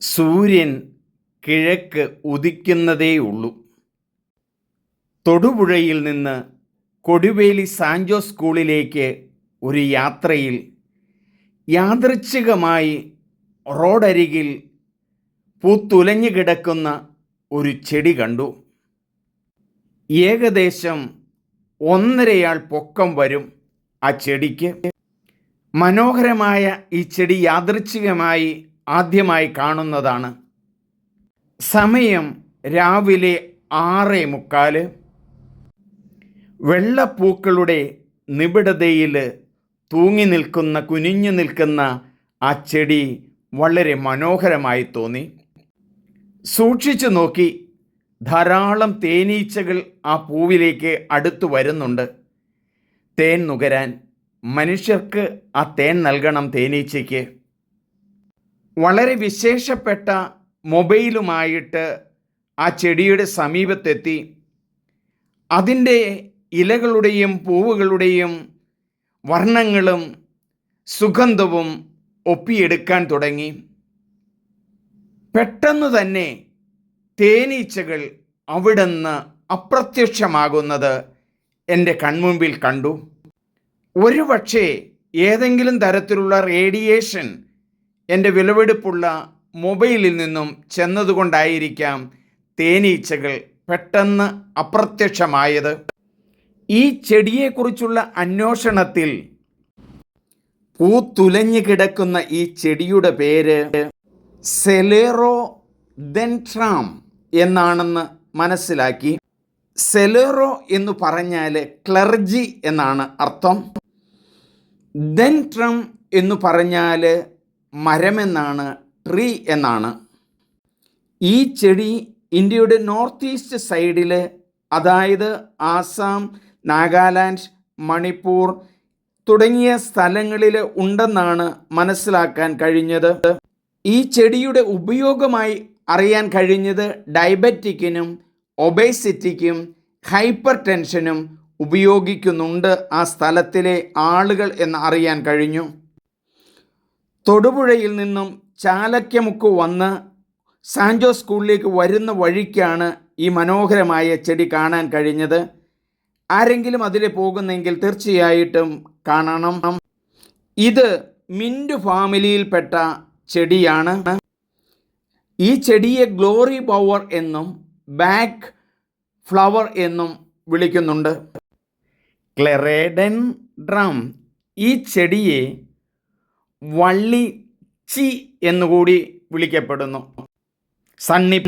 സൂര്യൻ കിഴക്ക് ഉദിക്കുന്നതേയുള്ളൂ തൊടുപുഴയിൽ നിന്ന് കൊടുവേലി സാൻജോ സ്കൂളിലേക്ക് ഒരു യാത്രയിൽ യാദൃച്ഛികമായി റോഡരികിൽ പൂത്തുലഞ്ഞു കിടക്കുന്ന ഒരു ചെടി കണ്ടു. ഏകദേശം ഒന്നരയാൾ പൊക്കം വരും ആ ചെടിക്ക്. മനോഹരമായ ഈ ചെടി യാദൃച്ഛികമായി ആദ്യമായി കാണുന്നതാണ്. സമയം രാവിലെ ആറേ മുക്കാൽ വെള്ളപ്പൂക്കളുടെ നിബിഡതയിൽ തൂങ്ങി നിൽക്കുന്ന കുനിഞ്ഞു നിൽക്കുന്ന ആ ചെടി വളരെ മനോഹരമായി തോന്നി. സൂക്ഷിച്ചു നോക്കി ധാരാളം തേനീച്ചകൾ ആ പൂവിലേക്ക് അടുത്തു വരുന്നുണ്ട്. തേൻ നുകരാൻ മനുഷ്യർക്ക് ആ തേൻ നൽകണം തേനീച്ചയ്ക്ക്. വളരെ വിശേഷപ്പെട്ട മൊബൈലുമായിട്ട് ആ ചെടിയുടെ സമീപത്തെത്തി. അതിന്റെ ഇലകളുടെയും പൂവുകളുടെയും വർണങ്ങളും സുഗന്ധവും ഒപ്പിയെടുക്കാൻ തുടങ്ങി. പെട്ടെന്ന് തന്നെ തേനീച്ചകൾ അവിടുന്ന് അപ്രത്യക്ഷമാകുന്നത് എന്റെ കൺമുമ്പിൽ കണ്ടു. ഒരുപക്ഷേ ഏതെങ്കിലും തരത്തിലുള്ള റേഡിയേഷൻ എന്റെ വിലവെടുപ്പുള്ള മൊബൈലിൽ നിന്നും ചെന്നതുകൊണ്ടായിരിക്കാം തേനീച്ചകൾ പെട്ടെന്ന് അപ്രത്യക്ഷമായത്. ഈ ചെടിയെക്കുറിച്ചുള്ള അന്വേഷണത്തിൽ പൂത്തുലഞ്ഞു കിടക്കുന്ന ഈ ചെടിയുടെ പേര് സെലേറോ ദെൻട്രാം എന്നാണെന്ന് മനസ്സിലാക്കി. സെലേറോ എന്ന് പറഞ്ഞാൽ ക്ലർജി എന്നാണ് അർത്ഥം. ദെൻട്രം എന്ന് പറഞ്ഞാൽ മരമെന്നാണ് ട്രീ എന്നാണ്. ഈ ചെടി ഇന്ത്യയുടെ നോർത്ത് ഈസ്റ്റ് സൈഡിൽ അതായത് ആസാം നാഗാലാൻഡ് മണിപ്പൂർ തുടങ്ങിയ സ്ഥലങ്ങളിൽ ഉണ്ടെന്നാണ് മനസ്സിലാക്കാൻ കഴിഞ്ഞത്. ഈ ചെടിയുടെ ഉപയോഗമായി അറിയാൻ കഴിഞ്ഞത് ഡയബറ്റിക്കിനും ഒബേസിറ്റിക്കും ഹൈപ്പർ ടെൻഷനും ഉപയോഗിക്കുന്നുണ്ട് ആ സ്ഥലത്തിലെ ആളുകൾ എന്ന് അറിയാൻ കഴിഞ്ഞു. തൊടുപുഴയിൽ നിന്നും ചാലക്യമുക്ക് വന്ന് സാൻജോ സ്കൂളിലേക്ക് വരുന്ന വഴിക്കാണ് ഈ മനോഹരമായ ചെടി കാണാൻ കഴിഞ്ഞത്. ആരെങ്കിലും അതിൽ പോകുന്നെങ്കിൽ തീർച്ചയായിട്ടും കാണണം. ഇത് മിന്റ് ഫാമിലിയിൽപ്പെട്ട ചെടിയാണ്. ഈ ചെടിയെ ഗ്ലോറി ബവർ എന്നും ബാക്ക് ഫ്ലവർ എന്നും വിളിക്കുന്നുണ്ട്. ക്ലെറേഡൻ ഡ്രം ഈ ചെടിയെ വള്ളി ചി എന്നുകൂടി വിളിക്കപ്പെടുന്നു. സണ്ണി